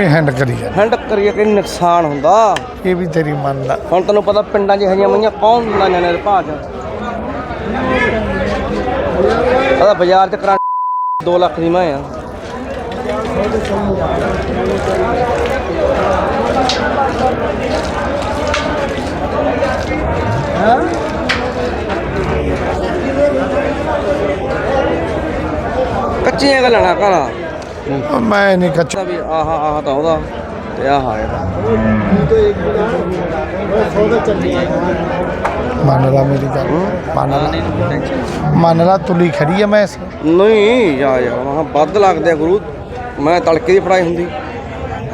ਵੀ hand ਕਰੀ ਜਾ ਹੰਡ ਕਰੀਏ ਕਿ ਨੁਕਸਾਨ ਹੁੰਦਾ? ਇਹ ਵੀ ਤੇਰੀ ਮੰਨਦਾ ਹੁਣ ਤੈਨੂੰ ਪਤਾ ਪਿੰਡਾਂ 'ਚ ਹਰੀਆਂ ਮਈਆਂ ਕੌਣ ਦਿੰਦਾ ਦੇ ਭਾਅ 'ਚ? ਬਾਜ਼ਾਰ 'ਚ ਕਰਾਂ 2 ਲੱਖ ਦੀ ਮੈਂ ਆ। ਕੱਚੀਆਂ ਗੱਲਾਂ ਨਾ ਕਰਾਂ। ਮੈਂ ਨਹੀਂ ਕੱਚਾ ਵੀ ਆਹ ਆਹ ਤਾਂ ਉਹਦਾ ਤੇ ਆਹ ਇਹਦਾ। ਮੰਨ ਲਾ ਮੇਰੀ ਗੱਲ। ਮੰਨ ਲਾ ਮੰਨ ਲਾ ਤੁਲੀ ਖੜੀ ਆ ਮੈਂ ਇਸ ਨਹੀਂ ਜਾ ਯਾਰ ਮਹਾ ਵੱਧ ਲੱਗਦੇ ਆ ਗੁਰੂ। ਮੈਂ ਤੜਕੇ ਦੀ ਫੜਾਈ ਹੁੰਦੀ।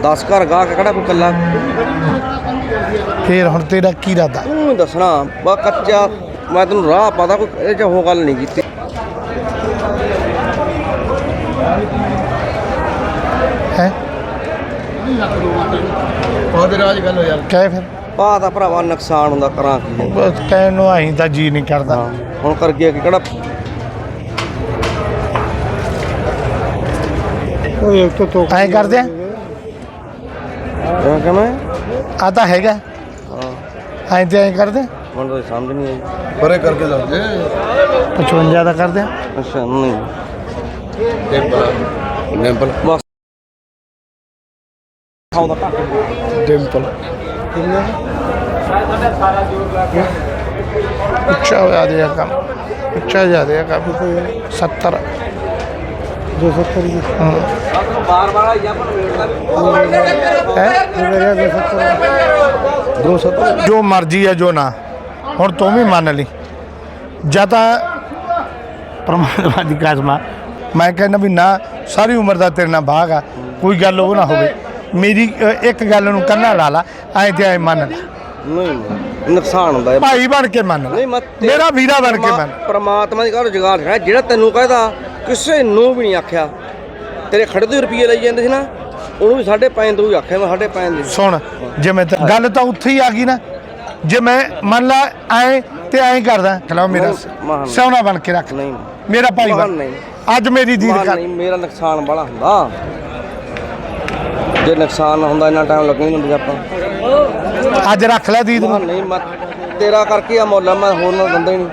10 ਘਰ ਗਾਹ ਕੇ ਕਿਹੜਾ ਕੋਈ ਕੱਲਾ ਫੇਰ ਹੁਣ ਤੇਰਾ ਕੀ ਇਰਾਦਾ? ਤੂੰ ਹੀ ਦੱਸਣਾ ਬਾ ਕੱਚਾ ਮੈਂ ਤੈਨੂੰ ਰਾਹ ਪਤਾ ਕੋਈ ਇਹ ਚ ਉਹ ਗੱਲ ਨਹੀਂ ਕੀਤੀ। ਹੈ? ਉਹਦੇ ਰਾਜ ਗੱਲ ਹੋ ਯਾਰ। ਕਹਿ ਫਿਰ। ਪਾ ਤਾਂ ਭਰਾਵਾ ਨੁਕਸਾਨ ਹੁੰਦਾ ਕਰਾਂ ਕੀ ਬਸ ਕਹਿਣ ਨੂੰ ਆਈ ਤਾਂ ਜੀ ਨਹੀਂ ਕਰਦਾ। ਹਾਂ ਹੁਣ ਕਰ ਗਿਆ ਕਿ ਕਿਹੜਾ? ਓਏ ਇੱਕ ਤੋਂ ਐਂ ਕਰਦੇ ਆ? ਕਿਵੇਂ ਕਿਵੇਂ? ਆ ਤਾਂ ਹੈਗਾ। ਹਾਂ। ਐਂ ਤੇ ਐਂ ਕਰਦੇ? ਮੈਨੂੰ ਤਾਂ ਸਮਝ ਨਹੀਂ ਆਈ। ਪਰੇ ਕਰਕੇ ਦੱਸ ਦੇ। 55 ਦਾ ਕਰਦੇ ਅੱਛਾ ਨਹੀਂ। ਡਿੰਪਲ ਬਸ। ਖਾਉਂਦਾ ਘੱਟ। ਡਿੰਪਲ। ਉੱਚਾ ਹੋਇਆ ਦੇ ਆ ਕੰਮ। ਉੱਚਾ ਜ਼ਿਆਦਾ ਆ ਕੰਮ। 70 270 ਦੀ ਹਾਂ ਬਾਰ ਬਾਰ ਜਾਂ ਪਰ ਵੇਟਦਾ ਹੈ? ਮੇਰੇ 270 270 ਜੋ ਮਰਜ਼ੀ ਹੈ ਜੋ ਨਾ। ਹੁਣ ਤੂੰ ਵੀ ਮੰਨ ਲਈ। ਜਾਂ ਤਾਂ ਪਰਮਾਤਮਾ ਦੀ ਕਸਮ ਆ। ਮੈਂ ਕਹਿੰਦਾ ਵੀ ਨਾ ਸਾਰੀ ਉਮਰ ਦਾ ਤੇਰੇ ਨਾਲ ਬਾਗ ਆ। ਕੋਈ ਗੱਲ ਉਹ ਨਾ ਹੋਵੇ। ਮੇਰੀ ਅ, ਇੱਕ ਗੱਲ ਨੂੰ ਕੰਨਾ ਲਾ ਲਾ ਐ ਤੇ ਐ ਮੰਨ ਲੈ। ਨਹੀਂ ਨਹੀਂ। ਨੁਕਸਾਨ ਹੁੰਦਾ ਹੈ ਭਾਈ ਬਣ ਕੇ ਮੰਨ ਲੈ। ਨਹੀਂ ਮੈਂ ਤੇ- ਮੇਰਾ ਵੀਰਾ ਬਣ ਕੇ ਮੰਨ ਪ੍ਰਮਾਤਮਾ ਦੀ ਗੱਲ ਜਗਾਲ ਹੈ ਜਿਹੜਾ ਤੈਨੂੰ ਕਹਦਾ ਕਿਸੇ ਨੂੰ ਵੀ ਨਹੀਂ ਆਖਿਆ। ਤੇਰੇ ਖੜੇ ਤੋਂ ਰੁਪਏ ਲਈ ਜਾਂਦੇ ਸੀ ਨਾ ਉਹਨੂੰ ਵੀ ਸਾਡੇ ਪੈਣ ਤੋਂ ਹੀ ਆਖਿਆ ਮੈਂ ਸਾਡੇ ਪੈਣ ਦੇ। ਸੁਣ ਜਿਵੇਂ ਤਾਂ ਗੱਲ ਤਾਂ ਉੱਥੇ ਹੀ ਆ ਗਈ ਨਾ। ਜੇ ਮੈਂ ਮੰਨ ਲਾ ਐ ਤੇ ਐ ਕਰਦਾ। ਖਲਾਓ ਮੇਰਾ ਮਹਾਨ। ਬਣ ਕੇ ਰੱਖ। ਨਹੀਂ। ਮੇਰਾ ਭਾਈ ਮਹਾਨ ਬਣ। ਨਹੀਂ। ਅੱਜ ਮੇਰੀ ਦੀਦ ਕਰ ਨਹੀਂ ਮੇਰਾ ਨੁਕਸਾਨ ਬੜਾ ਹੁੰਦਾ। ਜੇ ਨੁਕਸਾਨ ਨਾ ਹੁੰਦਾ ਇੰਨਾ ਟਾਈਮ ਲੱਗਣਾ ਹੀ ਨਹੀਂ ਹੁੰਦਾ ਆਪਾਂ। ਅੱਜ ਰੱਖ ਲੈ ਦੀਦ ਨੂੰ। ਨਹੀਂ ਮੈਂ ਤੇਰਾ ਕਰਕੇ ਆ ਮੁੱਲ ਆ, ਮੈਂ ਹੋਰ ਨਾਲ ਦਿੰਦਾ ਹੀ ਨਹੀਂ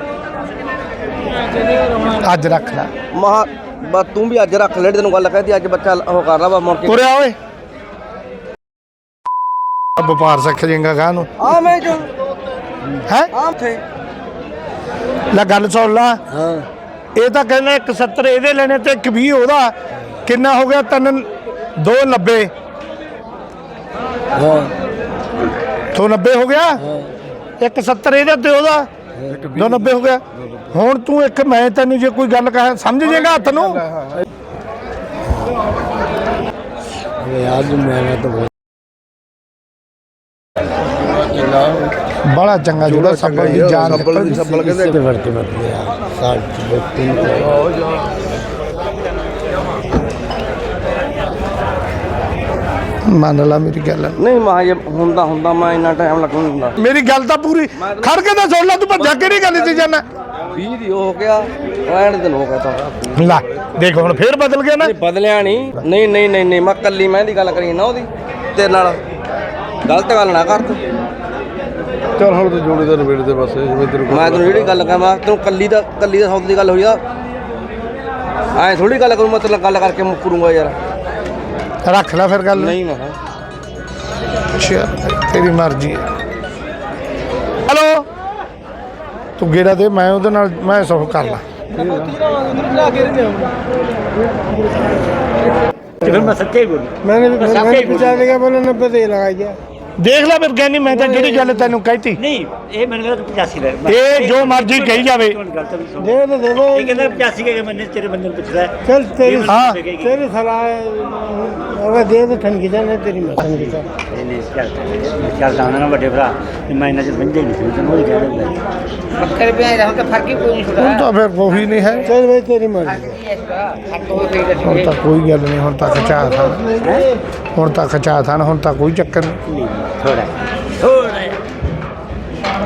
ਅੱਜ ਰੱਖ ਲੈ। ਮਹਾ ਬਸ ਤੂੰ ਵੀ ਅੱਜ ਰੱਖ ਲੈ ਜਿਹੜੀ ਤੈਨੂੰ ਗੱਲ ਕਹਦੀ ਅੱਜ ਬੱਚਾ ਉਹ ਕਰ ਲਾ ਵਾ ਮੁੜ ਕੇ। ਤੁਰਿਆ ਓਏ। ਵਪਾਰ ਸਿੱਖ ਜਾਏਗਾ ਗਾਂ ਨੂੰ। ਆ ਮੈਂ ਜੋ ਹੈ? ਆ ਥੇ ਲੈ ਗੱਲ ਸੁਣ ਲਾ। ਹਾਂ। ਇਹ ਤਾਂ ਕਹਿੰਦਾ 170 ਇਹਦੇ ਲੈਣੇ ਤੇ 120 ਉਹਦਾ। ਕਿੰਨਾ ਹੋ ਗਿਆ? ਤਿੰਨ 290 ਹਾਂ। ਤੋਂ 90 ਹੋ ਗਿਆ? 170 ਇਹਦਾ ਤੇ ਉਹਦਾ? 290 ਹੋ ਗਿਆ। ਹੁਣ ਤੂੰ ਇੱਕ ਮੈਂ ਤੈਨੂੰ ਜੇ ਕੋਈ ਗੱਲ ਕਹਾਂ ਸਮਝ ਜਾਏਗਾ ਹੱਥ ਨੂੰ? ਅੱਜ ਮੈਂ ਤਾਂ ਬੜਾ ਚੰਗਾ ਜੁੜਾ ਸੱਬਲ ਦੀ ਜਾਨ। ਸੱਬਲ ਕਹਿੰਦੇ ਤੇ ਵਰਤੇ ਵਰਤੇ ਯਾਰ ਸਾਲ ਚ ਤਿੰਨ ਮੰਨ ਲਾ ਮੇਰੀ ਗੱਲ। ਨਹੀਂ ਮਾ ਜੇ ਹੁੰਦਾ ਹੁੰਦਾ ਮੈਂ ਇੰਨਾ ਟਾਈਮ ਲੱਗਣ ਨਹੀਂ ਹੁੰਦਾ ਮੇਰੀ ਗੱਲ ਤਾਂ ਪੂਰੀ ਖੜ ਕੇ ਤਾਂ ਸੁਣ ਲੈ ਤੂੰ ਭੱਜਾ ਕਿਹੜੀ ਗੱਲ ਤੇ ਜਾਣਾ। 20 ਦੀ ਹੋ ਗਿਆ ਰਹਿਣ ਦੇ ਹੋ ਗਿਆ ਤਾਂ। ਲੈ ਦੇਖ ਹੁਣ ਫੇਰ ਬਦਲ ਗਿਆ ਨਾ। ਬਦਲਿਆ ਨਹੀਂ। ਨਹੀਂ ਨਹੀਂ ਨਹੀਂ ਨਹੀਂ ਮੈਂ ਕੱਲੀ ਮੈਂ ਦੀ ਗੱਲ ਕਰੀ ਨਾ ਉਹਦੀ। ਤੇਰੇ ਨਾਲ ਗਲਤ ਗੱਲ ਨਾ ਕਰ ਤੂੰ। ਚਲ ਹੁਣ ਤੇ ਜੋੜੇ ਦਾ ਨਵੇੜ ਦੇ ਪਾਸੇ ਜਿਵੇਂ ਤੇਰੇ ਮੈਂ ਤੈਨੂੰ ਜਿਹੜੀ ਗੱਲ ਕਹਾਂ ਮੈਂ ਤੈਨੂੰ ਕੱਲੀ ਦਾ ਕੱਲੀ ਦਾ ਸੌਦੇ ਦੀ ਗੱਲ ਹੋਈ ਆ। ਐ ਥੋੜੀ ਗੱਲ ਕਰੂੰ ਮੈਂ ਤੇਰੇ ਨਾਲ ਗੱਲ ਕਰਕੇ ਮੁੱਕਰੂੰਗਾ ਯਾਰ। ਰੱਖ ਲੈ ਫਿਰ ਗੱਲ ਨਹੀਂ ਮੈਂ ਅੱਛਾ ਤੇਰੀ ਮਰਜ਼ੀ ਹੈ ਹਲੋ ਤੂੰ ਗੇੜਾ ਦੇ ਮੈਂ ਉਹਦੇ ਨਾਲ ਮੈਂ ਸੋਹ ਕਰ ਲਾ फिर मैं सच्चे ही बोलूँ मैंने भी बस आपके ही बोल पचानवे का बोला नब्बे दे लगाई ਦੇਖ ਲੈ ਫਿਰ ਕਹਿੰਦੀ ਮੈਂ ਤਾਂ ਜਿਹੜੀ ਗੱਲ ਤੈਨੂੰ ਕਹਿਤੀ। ਨਹੀਂ ਇਹ ਮੈਨੂੰ ਕਹਿੰਦਾ 85 ਲੈ ਇਹ ਜੋ ਮਰਜ਼ੀ ਕਹੀ ਜਾਵੇ। ਦੇ ਦੇ ਦੇ ਇਹ ਕਹਿੰਦਾ 85 ਕੇ ਮੈਨੇ ਤੇਰੇ ਬੰਦੇ ਨੂੰ ਪੁੱਛਦਾ ਚਲ ਤੇਰੀ ਹਾਂ। ਤੇਰੀ ਸਲਾਹ ਉਹ ਦੇ? ਦੇ ਠੰਗੀ ਜਾ ਹੁਣ ਤਾਂ ਹੁਣ ਤਾਂ ਕੋਈ ਚੱਕਰ ਥੋੜਾ ਥੋੜਾ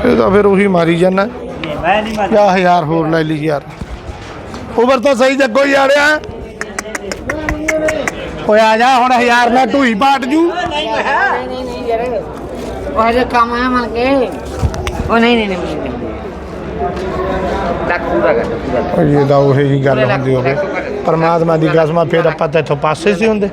ਇਹ ਤਾਂ ਫਿਰ ਉਹੀ ਮਾਰੀ ਜਾਂਦਾ। ਮੈਂ ਨਹੀਂ ਮਾਰੀ 1000 ਹੋਰ ਲੈ ਲਈ ਯਾਰ। ਉਮਰ ਤਾਂ ਸਹੀ ਜੱਗੋ ਯਾਰਿਆ ਓਏ ਆ ਜਾ ਹੁਣ 1000 ਨਾਲ ਢੂਈ ਪਾਟ ਜੂ। ਨਹੀਂ ਨਹੀਂ ਨਹੀਂ ਯਾਰ। ਉਹ ਜੇ ਕੰਮ ਹੈ ਮਨ ਉਹ ਨਹੀਂ ਨਹੀਂ ਨਹੀਂ। ਇਹ ਦਾ ਉਹ ਹੀ ਗੱਲ ਹੁੰਦੀ ਹੋਵੇ। ਪਰਮਾਤਮਾ ਦੀ ਕਸਮਾ ਫੇਰ ਆਪਾਂ ਤਾਂ ਇੱਥੋਂ ਪਾਸੇ ਸੀ ਹੁੰਦੇ।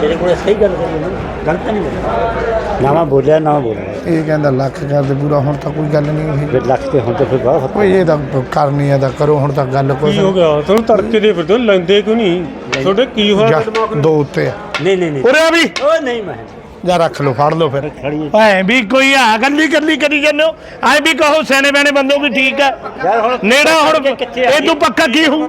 ਤੇਰੇ ਕੋਲ ਸਹੀ ਗੱਲ ਕਰੀ ਨਾ ਗਲਤ ਨਹੀਂ ਬੋਲਿਆ ਨਾ ਮੈਂ ਬੋਲਿਆ ਨਾ ਬੋਲਿਆ। ਇਹ ਕਹਿੰਦਾ ਲੱਖ ਕਰਦੇ ਪੂਰਾ ਹੁਣ ਤਾਂ ਕੋਈ ਗੱਲ ਨਹੀਂ ਹੋਈ। ਫਿਰ ਲੱਖ ਤੇ ਹੁਣ ਤੇ ਫਿਰ ਬਹੁਤ ਓਏ ਇਹ ਤਾਂ ਕਰਨੀ ਆ ਤਾਂ ਕਰੋ ਹੁਣ ਤਾਂ ਗੱਲ ਕੁਛ ਕੀ ਹੋ ਗਿਆ? ਤੁਹਾਨੂੰ ਤੜਕੇ ਦੇ ਫਿਰਦੇ ਹੋ, ਲੈਂਦੇ ਕਿਉਂ ਨਹੀਂ? ਤੁਹਾਡੇ ਕੀ ਹੋਇਆ ਦੋ ਉੱਤੇ ਆ। ਨਹੀਂ ਨਹੀਂ ਨਹੀਂ। ਉਰੇ ਆ ਵੀ। ਉਹ ਨਹੀਂ ਮੈਂ। ਜਾ ਰੱਖ ਲਓ ਫੜ ਲਓ ਫਿਰ। ਖੜੀ ਐ ਵੀ ਕੋਈ ਆ ਗੱਲੀ ਗੱਲੀ ਕਰੀ ਜੰਨੋ ਐ ਵੀ ਕਹੋ ਸਿਆਣੇ ਬੈਣੇ ਬੰਦੋ ਵੀ ਠੀਕ ਆ। ਯਾਰ ਹੁਣ ਨੇੜਾ ਹੁਣ ਕਿੱਥੇ ਆ? ਇਹ ਤੂੰ ਪੱਕਾ ਕੀ ਹੂੰ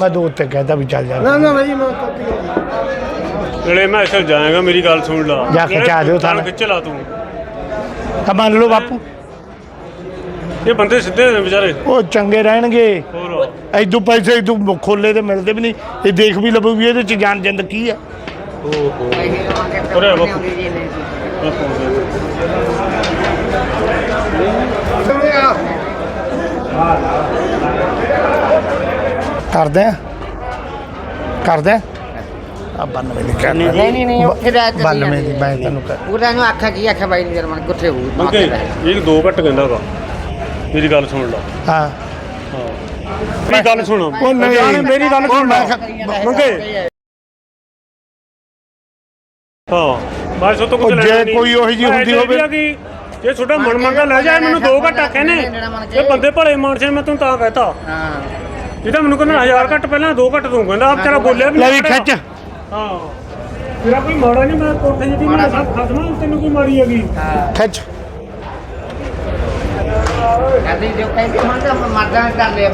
ਮੈਂ ਦੋ ਉੱਤੇ ਕਹਿੰਦਾ ਵੀ ਚੱਲ ਜਾ। ਨਾ ਨਾ ਭਾਈ ਮੈਂ ਤੱਕ ਜਿਹੜੇ ਮੈਂ ਅਸਲ ਜਾਏਗਾ ਮੇਰੀ ਗੱਲ ਸੁਣ ਲਾ। ਜਾ ਕੇ ਚਾਹ ਦਿਓ ਥਾਣਾ। ਖਿੱਚ ਲਾ ਤੂੰ। ਤਾਂ ਮੰਨ ਲਓ ਬਾਪੂ। ਇਹ ਬੰਦੇ ਸਿੱਧੇ ਨੇ ਵਿਚਾਰੇ। ਉਹ ਚੰਗੇ ਰਹਿਣਗੇ। ਹੋਰ। ਐਦੂ ਪੈਸੇ ਐਦੂ ਖੋਲੇ ਤੇ ਮਿਲਦੇ ਵੀ ਨਹੀਂ। ਇਹ ਦੇਖ ਵੀ ਲਵੋ ਵੀ ਇਹਦੇ ਚ ਜਾਨ ਜਿੰਦ ਕੀ ਆ। ਜੀ ਕਰਦੇ ਆ? ਕਰਦੇ ਆ? ਆ 92 ਦੀ ਕਰ ਨਹੀਂ ਨਹੀਂ ਨਹੀਂ ਉੱਥੇ ਦਾ ਅੱਜ 92 ਦੀ ਮੈਂ ਤੈਨੂੰ ਕਰ। ਪੂਰਾ ਨੂੰ ਆਖਾ ਕੀ ਆਖਾ ਬਾਈ ਨੂੰ ਜਰਮਨ ਕਿੱਥੇ ਹੋਊ ਮੰਗੇ ਇਹ ਦੋ ਘੱਟ ਕਹਿੰਦਾ ਵਾ। ਮੇਰੀ ਗੱਲ ਸੁਣ ਲਾ। ਹਾਂ। ਮੇਰੀ ਗੱਲ ਸੁਣ। ਉਹ ਨਹੀਂ ਜਾਣੇ ਮੇਰੀ ਗੱਲ ਸੁਣ ਮੰਗੇ ਹਾਂ। ਬਸ ਉਹ ਤੋਂ ਕੁਝ ਜੇ ਲੈਣਾ ਨਹੀਂ। ਕੋਈ ਉਹੀ ਜਿਹੀ ਹੁੰਦੀ ਹੋਵੇ- ਕਿ ਜੇ ਛੋਟਾ ਮਨ ਮੰਗਾ ਲੈ ਜਾਏ ਮੈਨੂੰ ਦੋ ਘੱਟ ਆਖੇ ਨੇ। ਇਹ ਬੰਦੇ ਭਲੇ ਮਾਨਸੇ ਮੈਂ ਤੈਨੂੰ ਤਾਂ ਕਹਤਾ। ਹਾਂ। ਜਿਹਦਾ ਮੈਨੂੰ ਕਹਿੰਦਾ ਹਜ਼ਾਰ ਘੱਟ ਪਹਿਲਾਂ ਦੋ ਘੱਟ ਦੂੰ ਕਹਿੰਦਾ ਆਪ ਤੇਰਾ ਬੋਲਿਆ ਵੀ ਲੈ ਨਹੀਂ ਵੀ ਖਿੱਚ। ਹਾਂ। ਤੇਰਾ ਕੋਈ ਮਾੜਾ ਨਹੀਂ ਮੈਂ ਕੋਠੇ ਜਿਹੀ ਮੈਂ ਸਭ ਖਸਮਾਂ ਤੈਨੂੰ ਕੀ ਮਾੜੀ ਹੈਗੀ। ਖਿੱਚ। ਕਹਿੰਦੇ ਜੋ ਕਹਿੰਦੇ ਹੁਣ ਤਾਂ ਮਰਦਾਂ ਕਰ ਲਿਆ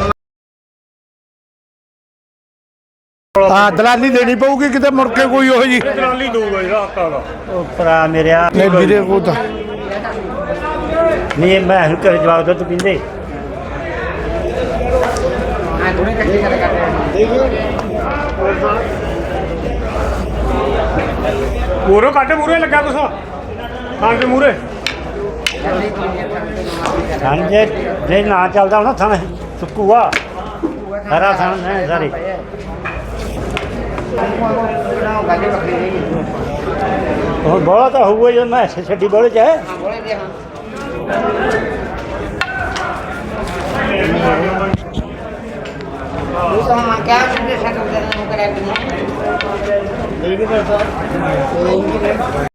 ਹਾਂ ਦਲਾਲੀ ਦੇਣੀ ਪਊਗੀ ਕਿਤੇ ਮੁੜ ਕੇ ਕੋਈ ਉਹ ਜੀ ਇਹ ਦਲਾਲੀ ਦਊਗਾ ਜਿਹੜਾ ਆਕਾ ਦਾ ਉਹ ਭਰਾ ਮੇਰਿਆ। ਨਹੀਂ ਵੀਰੇ ਉਹ ਤਾਂ ਨਹੀਂ ਮੈਂ ਹੁਣ ਕਰ ਜਵਾਬ ਦੋ ਤੂੰ ਪਿੰਦੇ। ਹਾਂ ਦੋਨੇ ਇਕੱਠੇ ਕਰ ਕਰਦੇ ਮੂਰੇ ਕੱਟ ਮੂਰੇ ਲੱਗਾ ਕੁਛ। ਖਾਣ ਦੇ ਮੂਰੇ ਥਣ ਜੇ ਜੇ ਨਾ ਚੱਲਦਾ ਹੋਣਾ ਥਣ ਸੁੱਕੂਆ ਸਾਰਾ ਥਣ ਨੇ ਸਾਰੇ। ਹੁਣ ਬੋਲਾ ਤਾਂ ਹੋਊਗਾ ਜਦੋਂ ਮੈਂ ਛੱਡੀ ਬੋਲੇ ਚ। ਹੈ ਹਾਂ ਬੋਲੇ ਦੇ ਹਾਂ। ਉਹ ਤਾਂ ਮੈਂ ਕਿਹਾ ਸਿੱਧੇ ਸਾਡੇ ਨੂੰ ਕਰਿਆ ਕਿ ਨਹੀਂ